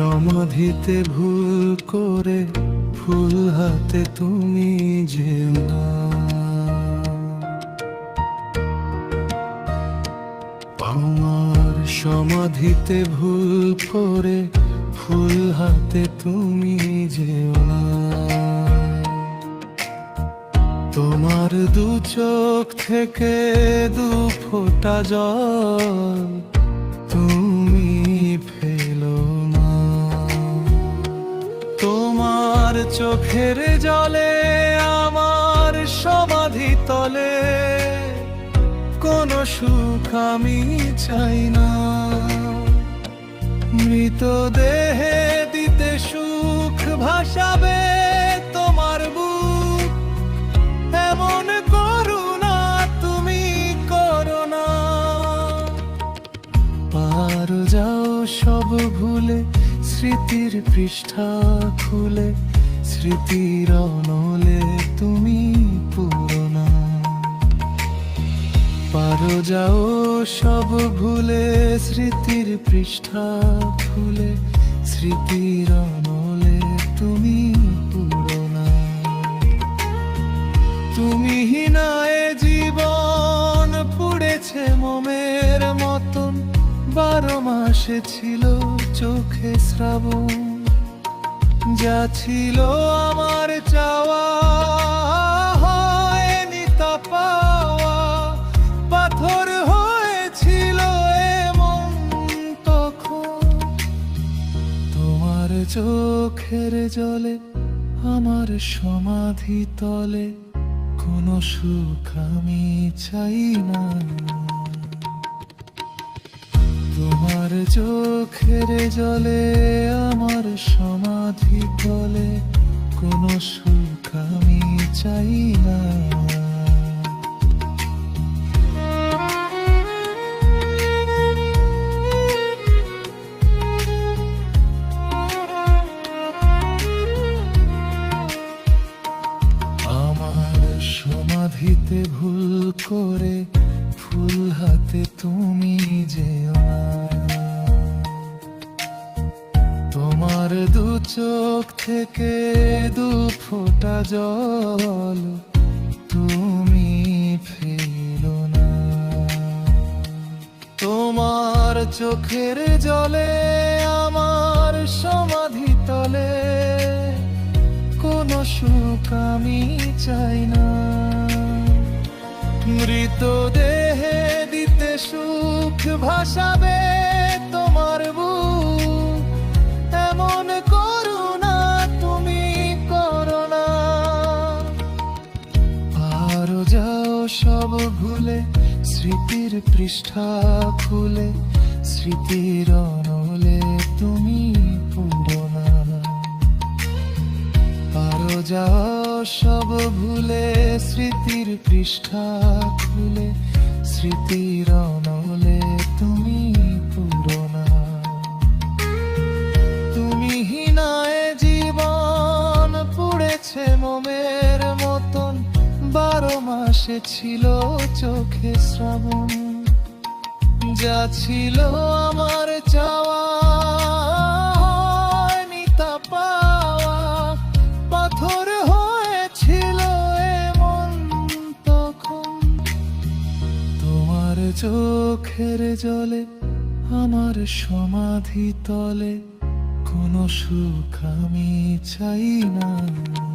সমাধিতে ভুল করে ফুল হাতে তুমি যে আমার সমাধিতে ভুল করে ফুল হাতে তুমি না। তোমার দু চোখ থেকে দু ফোঁটা জল চোখের জলে আমার সমাধি তলে। কোনো সুখ আমি চাই না। মৃতদেহে দিতে সুখ ভাসাবে তোমার বুক। এমন করুণা তুমি করো না। পার যাও সব ভুলে, স্মৃতির পৃষ্ঠা খুলে। স্মৃতির অনলে তুমি পুরোনা। পারো যাও সব ভুলে, স্মৃতির পৃষ্ঠা খুলে। স্মৃতির অনলে তুমি পুরোনা। তুমি হিনায় জীবন পুড়েছে মোমের মতন। বারো মাসে ছিল চোখে শ্রাবণ। যা ছিল আমার চাওয়া, হয়নি তা পাওয়া। পাথর হয়েছিল এমন তখন। তোমার চোখের জলে, আমার সমাধি তলে, কোনো সুখ আমি চাই না তোমার চোখের জলে, আমার সমাধি তলে কোনো সুখ আমি চাই না। আমার সমাধিতে ভুল করে ফুল হাতে তুমি যেও। চোখ থেকে দু ফোঁটা জল তুমি ফেলো না। তোমার চোখের জলে আমার সমাধি তলে কোনো সুখ আমি চাই না। মৃতদেহে দিতে সুখ ভাসাবে সব ভুলে, স্মৃতির পৃষ্ঠা খুলে, স্মৃতির অনলে তুমি পুরো যাও সব ভুলে, স্মৃতির পৃষ্ঠা খুলে, স্মৃতির অনলে মাসে ছিল চোখে শ্রাবণ। যা ছিল আমার চাওয়া। পাওয়া। পাথর হয়েছিল এমন তখন। তোমার চোখের জলে, আমার সমাধি তলে। কোনো সুখ আমি চাই না।